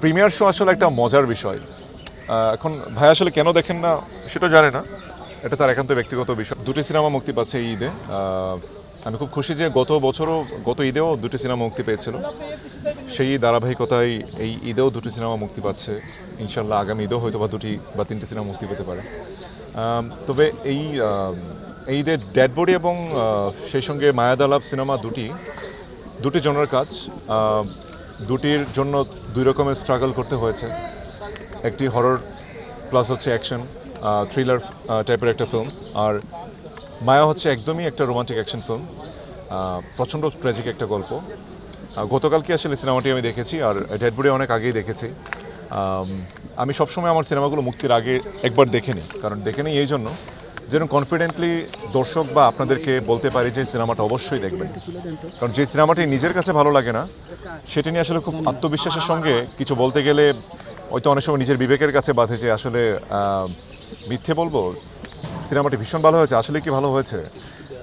Premiere show আসলে একটা মজার বিষয়। এখন ভাই আসলে কেন দেখেন না? সেটা জানে না। এটা তার একান্ত ব্যক্তিগত বিষয়। দুটি সিনেমা মুক্তি পাচ্ছে এই ঈদে। আমি খুব খুশি যে গত বছরও গত ঈদেও দুটি সিনেমা মুক্তি পেয়েছিল। সেই ধারাবাহিকতায় এই ঈদেও দুটি সিনেমা মুক্তি পাচ্ছে। ইনশাল্লাহ আগামী ঈদেও হয়তো বা দুটি বা তিনটি সিনেমা মুক্তি পেতে পারে। তবে এই এই ঈদে ডেড বডি এবং সেই সঙ্গে মায়াদালাপ সিনেমা দুটি দুটি জনের কাজ। দুটির জন্য দুই রকমের স্ট্রাগল করতে হয়েছে। একটি হরর প্লাস হচ্ছে অ্যাকশন থ্রিলার টাইপের একটা ফিল্ম আর মায়া হচ্ছে একদমই একটা রোমান্টিক অ্যাকশন ফিল্ম প্রচণ্ড ট্র্যাজিক একটা গল্প। গতকালকে আসলে সিনেমাটি আমি দেখেছি, আর ডেড বডি অনেক আগেই দেখেছি। আমি সবসময় আমার সিনেমাগুলো মুক্তির আগে একবার দেখে নিই, কারণ দেখে নিই এই জন্য। যেন কনফিডেন্টলি দর্শক বা আপনাদেরকে বলতে পারি যে সিনেমাটা অবশ্যই দেখবেন। কারণ যে সিনেমাটি নিজের কাছে ভালো লাগে না, সেটি নিয়ে আসলে খুব আত্মবিশ্বাসের সঙ্গে কিছু বলতে গেলে হয়তো অনেক সময় নিজের বিবেকের কাছে বাঁধে যে আসলে মিথ্যে বলব, সিনেমাটি ভীষণ ভালো হয়েছে, আসলে কি ভালো হয়েছে?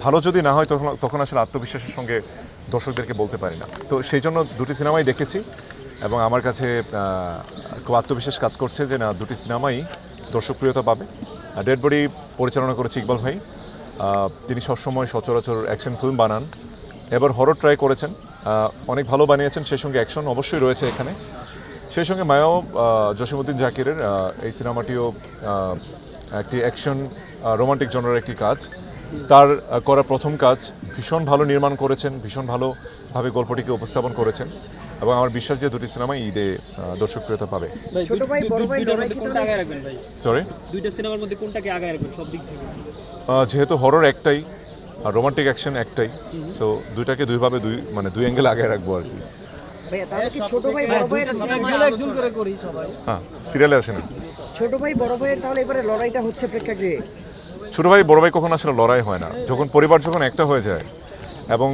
ভালো যদি না হয় তখন তখন আসলে আত্মবিশ্বাসের সঙ্গে দর্শকদেরকে বলতে পারি না। তো সেই জন্য দুটি সিনেমাই দেখেছি এবং আমার কাছে খুব আত্মবিশ্বাস কাজ করছে যে না, দুটি সিনেমাই দর্শকপ্রিয়তা পাবে। ডেড বডি পরিচালনা করেছে ইকবাল ভাই। তিনি সবসময় সচরাচর অ্যাকশন ফিল্ম বানান। এবার হরর ট্রাই করেছেন। অনেক ভালো বানিয়েছেন। সেই সঙ্গে অ্যাকশন অবশ্যই রয়েছে এখানে। সেই সঙ্গে মায়াও জসিমুদ্দিন জাকিরের এই সিনেমাটিও একটি অ্যাকশন রোমান্টিক জনের একটি কাজ। তার করা প্রথম কাজ, ভীষণ ভালো নির্মাণ করেছেন, ভীষণ ভালোভাবে গল্পটিকে উপস্থাপন করেছেন। এবং আমার বিশ্বাস যে দুটি সিনেমাই ঈদে দর্শকপ্রিয়তা পাবে। ছোট ভাই, বড় ভাই লড়াই কি তাহলে- আগায় রাখবেন ভাই? সরি দুইটা সিনেমার মধ্যে কোনটাকে আগায় রাখবেন সব দিক থেকে? যেহেতু হরর একটাই আর রোমান্টিক অ্যাকশন একটাই সো দুইটাকে দুইভাবে দুই মানে দুই অ্যাঙ্গেল আগে রাখব আর কি। ভাইয়া ছোট ভাই বড় ভাইয়ের একজন করে করি সবাই। হ্যাঁ সিরিয়ালে আসে না। ছোট ভাই বড় ভাইয়ের তাহলে এবারে লড়াইটা হচ্ছে প্রেক্ষাগৃহে। ছোট ভাই বড় ভাই কখনো আসলে লড়াই হয় না। যখন পরিবার যখন একটা হয়ে যায় এবং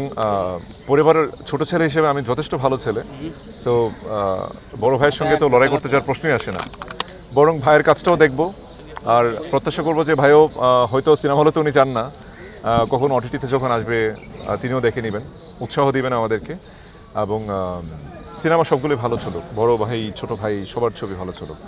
পরিবারের ছোট ছেলে হিসেবে আমি যথেষ্ট ভালো ছেলে। সো বড় ভাইয়ের সঙ্গে তো লড়াই করতে যাওয়ার প্রশ্নই আসে না। বরং ভাইয়ের কাজটাও দেখব। আর প্রত্যাশা করব যে ভাইও হয়তো সিনেমা হলে তো উনি চান না। কখন ওটিটিতে যখন আসবে তিনিও দেখে নেবেন। উৎসাহ দিবেন আমাদেরকে। এবং সিনেমা সবগুলোই ভালো ছিল বড় ভাই ছোট ভাই সবার ছবি ভালো চলুক।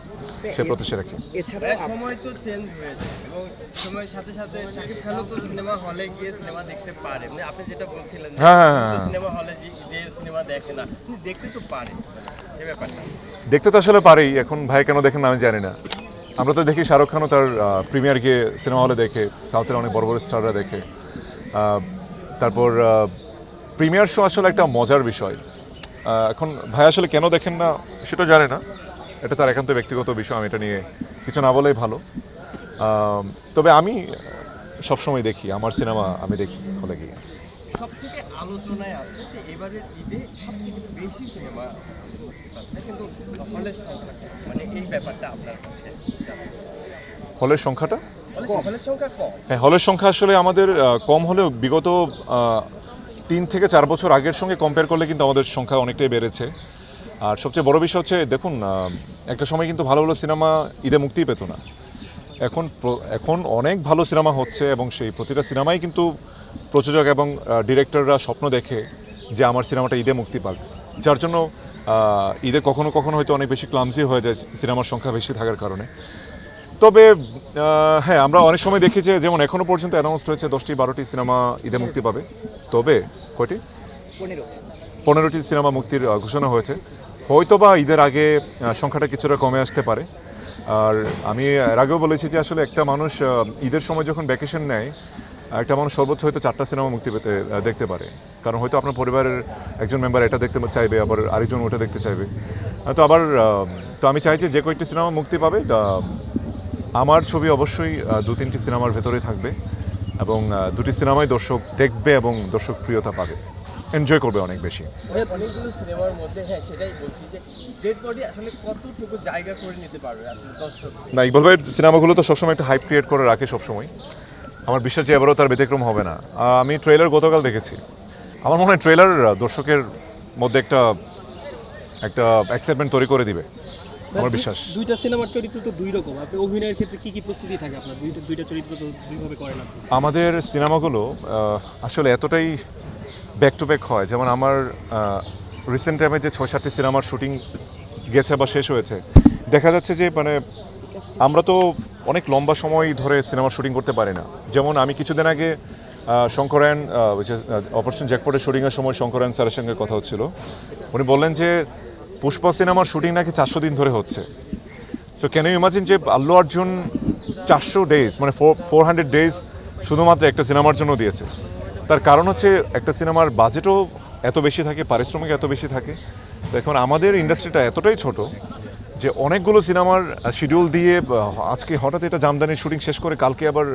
সে প্রত্যাশা রাখি। এছাড়া সময় তো চেঞ্জ হয়েছে এবং সময়ের সাথে সাথে শাকিব খানও তো সিনেমা হলে গিয়ে সিনেমা দেখতে পারে। মানে আপনি যেটা বলছিলেন হ্যাঁ, হ্যাঁ, হ্যাঁ। সিনেমা হলে যে সিনেমা দেখে না দেখতে তো পারে সে ব্যাপারটা। দেখতে তো আসলে পারেই এখন ভাই কেন দেখেন না আমি জানি না। আমরা তো দেখি শাহরুখ খানও তার প্রিমিয়ার গিয়ে সিনেমা হলে দেখে সাউথের অনেক বড় বড় স্টাররা দেখে। তারপর প্রিমিয়ার শো আসলে একটা মজার বিষয়। এখন ভাই আসলে কেন দেখেন না সেটা জানে না। এটা তার একান্ত ব্যক্তিগত বিষয় আমি এটা নিয়ে কিছু না বলেই ভালো। তবে আমি সবসময় দেখি আমার সিনেমা আমি দেখি হলে গিয়ে। সব আলোচনায় আছে যে এবারের ঈদে সব বেশি সিনেমা কিন্তু হলের সংখ্যা মানে এই ব্যাপারটা আপনার কাছে হলের সংখ্যাটা? হলের- হলের সংখ্যা কম। হ্যাঁ হলের সংখ্যা আসলে আমাদের কম হলেও বিগত তিন থেকে চার বছর আগের সঙ্গে কম্পেয়ার করলে কিন্তু আমাদের সংখ্যা অনেকটাই বেড়েছে। আর সবচেয়ে বড় বিষয় হচ্ছে দেখুন একটা সময় কিন্তু ভালো ভালো সিনেমা ঈদে মুক্তিই পেত না। এখন এখন অনেক ভালো সিনেমা হচ্ছে এবং সেই প্রতিটা সিনেমাই কিন্তু প্রযোজক এবং ডিরেক্টররা স্বপ্ন দেখে যে আমার সিনেমাটা ঈদে মুক্তি পাক। যার জন্য ঈদে কখনো কখনো হয়তো অনেক বেশি ক্লামজি হয়ে যায় সিনেমার সংখ্যা বেশি থাকার কারণে। তবে হ্যাঁ আমরা অনেক সময় দেখি যে যেমন এখনও পর্যন্ত অ্যানাউন্সড হয়েছে দশটি বারোটি সিনেমা ঈদে মুক্তি পাবে। তবে কয়টি? পনেরোটি সিনেমা মুক্তির ঘোষণা হয়েছে। হয়তো বা ঈদের আগে সংখ্যাটা কিছুটা কমে আসতে পারে। আর আমি এর আগেও বলেছি যে আসলে একটা মানুষ ঈদের সময় যখন ভ্যাকেশন নেয়, একটা মানুষ সর্বোচ্চ হয়তো চারটা সিনেমা মুক্তি পেতে দেখতে পারে। কারণ হয়তো আপনার পরিবারের একজন মেম্বার এটা দেখতে চাইবে, আবার আরেকজন ওটা দেখতে চাইবে। তো আবার তো আমি চাই যে কয়েকটি সিনেমা মুক্তি পাবে আমার ছবি অবশ্যই দু তিনটি সিনেমার ভেতরেই থাকবে এবং দুটি সিনেমাই দর্শক দেখবে এবং দর্শক প্রিয়তা পাবে। এনজয় করবে অনেক বেশি। অনেকগুলো সিনেমার মধ্যে হ্যাঁ সেটাই বলছি যে ডেড বডি আসলে কতটুকু জায়গা করে নিতে পারবে আসলে দর্শক? না ইকবাল ভাইয়ের সিনেমাগুলো তো সবসময় একটা হাইপ ক্রিয়েট করে রাখে সবসময়। আমার বিশ্বাস যে এবারও তার ব্যতিক্রম হবে না। আমি ট্রেলার গতকাল দেখেছি। আমার মনে হয় ট্রেলার দর্শকের মধ্যে একটা একটা এক্সাইটমেন্ট তৈরি করে দিবে। আমার বিশ্বাস। দুইটা সিনেমার চরিত্র তো দুই রকম। আপনি অভিনয়ের ক্ষেত্রে কি কি প্রস্তুতি থাকে আপনার? দুইটা দুইটা চরিত্র তো দুইভাবে করেন আপনি। আমাদের সিনেমাগুলো আসলে এতটাই ব্যাক টু ব্যাক হয়। যেমন আমার রিসেন্ট টাইমে যে ছয় সাতটি সিনেমার শুটিং গেছে বা শেষ হয়েছে দেখা যাচ্ছে যে মানে আমরা তো অনেক লম্বা সময় ধরে সিনেমার শুটিং করতে পারি না। যেমন আমি কিছুদিন আগে আহ, শঙ্করায়ন অপারেশন জ্যাকপটের শুটিংয়ের সময় শঙ্করায়ন স্যারের সঙ্গে কথা হচ্ছিল। উনি বললেন যে পুষ্পা সিনেমার শুটিং নাকি চারশো দিন ধরে হচ্ছে। সো ক্যান ইউ ইমাজিন যে আল্লু অর্জুন চারশো ডেজ মানে ফোর ফোর হান্ড্রেড ডেজ শুধুমাত্র একটা সিনেমার জন্য দিয়েছে। তার কারণ হচ্ছে একটা সিনেমার বাজেটও এত বেশি থাকে, পারিশ্রমিক এত বেশি থাকে। তো এখন আমাদের ইন্ডাস্ট্রিটা এতটাই ছোট যে অনেকগুলো সিনেমার শিডিউল দিয়ে আজকে হঠাৎ এটা জামদানির শুটিং শেষ করে কালকে আবার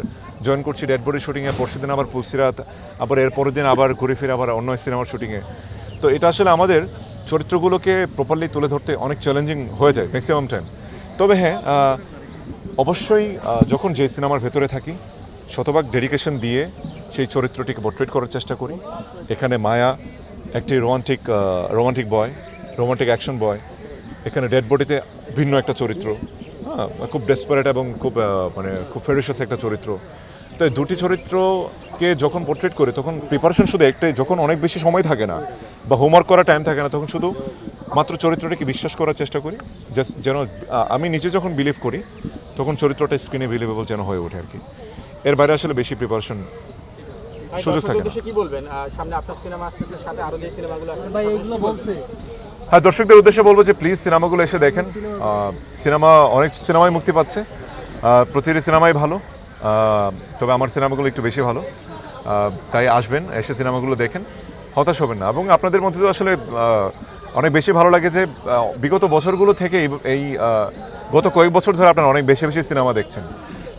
জয়েন করছি ডেড বডি শুটিংয়ে পরশু দিন আবার পুলসিরাত, আবার এর পরের দিন আবার ঘুরে ফিরে আবার অন্য সিনেমার শুটিংয়ে তো এটা আসলে আমাদের চরিত্রগুলোকে প্রপারলি তুলে ধরতে অনেক চ্যালেঞ্জিং হয়ে যায় ম্যাক্সিমাম টাইম তবে হ্যাঁ অবশ্যই যখন যে সিনেমার ভেতরে থাকি, শতভাগ ডেডিকেশন দিয়ে সেই চরিত্রটিকে পোর্ট্রেট করার চেষ্টা করি। এখানে মায়া, একটি romantic romantic boy romantic action boy এখানে ডেড বডিতে ভিন্ন একটা চরিত্র। হ্যাঁ খুব ডেসপারেট এবং খুব মানে খুব ফেরিশাস একটা চরিত্র। তো এই দুটি চরিত্রকে যখন পোর্ট্রেট করি, তখন প্রিপারেশন শুধু একটাই, যখন অনেক বেশি সময় থাকে না বা হোমওয়ার্ক করার টাইম থাকে না, তখন শুধু মাত্র চরিত্রটাকে বিশ্বাস করার চেষ্টা করি। জাস্ট যেন আমি নিজে যখন বিলিভ করি, তখন চরিত্রটা স্ক্রিনে বিলিভেবল যেন হয়ে ওঠে আর কি। এর বাইরে আসলে বেশি প্রিপারেশন সুযোগ থাকে না। কি বলবেন? সামনে আপনার সিনেমা আসতেছে সাথে আরও যে সিনেমাগুলো আসছে ভাই এগুলো বলছে। হ্যাঁ দর্শকদের উদ্দেশ্যে বলব যে প্লিজ সিনেমাগুলো এসে দেখেন। সিনেমা অনেক সিনেমাই মুক্তি পাচ্ছে। প্রতিটি সিনেমাই ভালো। তবে আমার সিনেমাগুলো একটু বেশি ভালো। তাই আসবেন এসে সিনেমাগুলো দেখেন। হতাশ হবেন না। এবং আপনাদের মধ্যে তো আসলে অনেক বেশি ভালো লাগে যে বিগত বছরগুলো থেকে এই- এই গত কয়েক বছর ধরে আপনারা অনেক বেশি বেশি সিনেমা দেখছেন।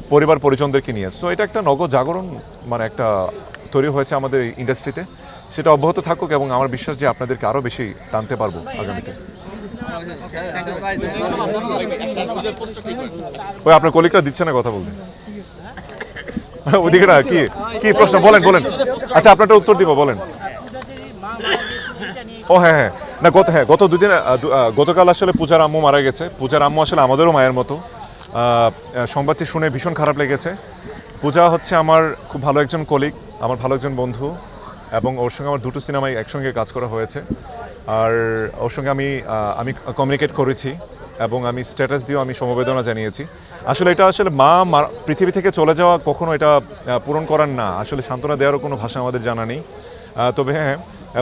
পরিবার পরিজনদেরকে নিয়ে। সো এটা একটা নগদ জাগরণ মানে একটা তৈরি হয়েছে আমাদের ইন্ডাস্ট্রিতে সেটা অব্যাহত থাকুক এবং আমার বিশ্বাস যে আপনাদেরকে আরও বেশি টানতে পারব আগামীতে। ওই আপনার কলিগটা দিচ্ছে না কথা বলতে? ওদিকে না, কি কি প্রশ্ন? বলেন বলেন। আচ্ছা আপনারটা উত্তর দিব, বলেন। ও হ্যাঁ হ্যাঁ। না, গত হ্যাঁ গত দুদিন গতকাল আসলে পূজার আম্মু মারা গেছে। পূজার আম্মু আসলে আমাদেরও মায়ের মতো। সংবাদটি শুনে ভীষণ খারাপ লেগেছে। পূজা হচ্ছে আমার খুব ভালো একজন কলিগ আমার ভালো একজন বন্ধু এবং ওর সঙ্গে আমার দুটো সিনেমায় একসঙ্গে কাজ করা হয়েছে। আর ওর সঙ্গে আমি আমি কমিউনিকেট করেছি এবং আমি স্ট্যাটাস দিয়েও আমি সমবেদনা জানিয়েছি। আসলে এটা আসলে মা পৃথিবী থেকে চলে যাওয়া কখনো এটা পূরণ করার না। আসলে সান্ত্বনা দেওয়ারও কোনো ভাষা আমাদের জানা নেই। তবে হ্যাঁ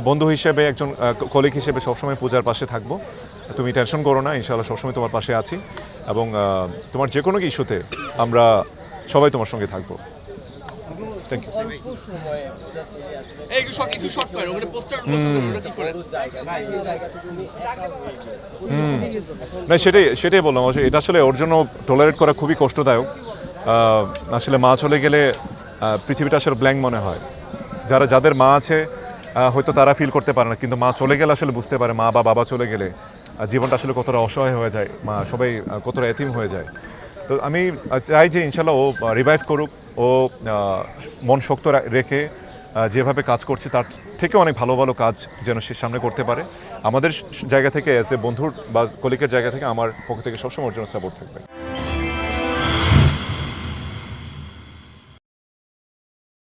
বন্ধু হিসেবে একজন কলিগ হিসেবে সবসময় পূজার পাশে থাকব। তুমি টেনশন করো না, ইনশাআল্লাহ সবসময় তোমার পাশে আছি এবং তোমার যে কোনো ইস্যুতে আমরা সবাই তোমার সঙ্গে থাকব। থ্যাংক ইউ অল্প সময়ে এই একটু শর্ট একটু শর্ট করেন ওখানে পোস্টার। না সেটাই সেটাই বললাম এটা আসলে ওর জন্য টলারেট করা খুবই কষ্টদায়ক। আসলে মা চলে গেলে পৃথিবীটা আসলে ব্ল্যাঙ্ক মনে হয়। যারা যাদের মা আছে হয়তো তারা ফিল করতে পারে না। কিন্তু মা চলে গেলে আসলে বুঝতে পারে মা বা বাবা চলে গেলে জীবনটা আসলে কতটা অসহায় হয়ে যায়। মা সবাই কতটা এতিম হয়ে যায়। তো আমি চাই যে ইনশাল্লাহ ও রিভাইভ করুক, ও মন শক্ত রেখে যেভাবে কাজ করছে তার থেকে অনেক ভালো ভালো কাজ যেন সে সামনে করতে পারে। আমাদের জায়গা থেকে অ্যাজ এ বন্ধুর বা কলিকের জায়গা থেকে আমার পক্ষ থেকে সবসময় ওর জন্য সাপোর্ট থাকবে।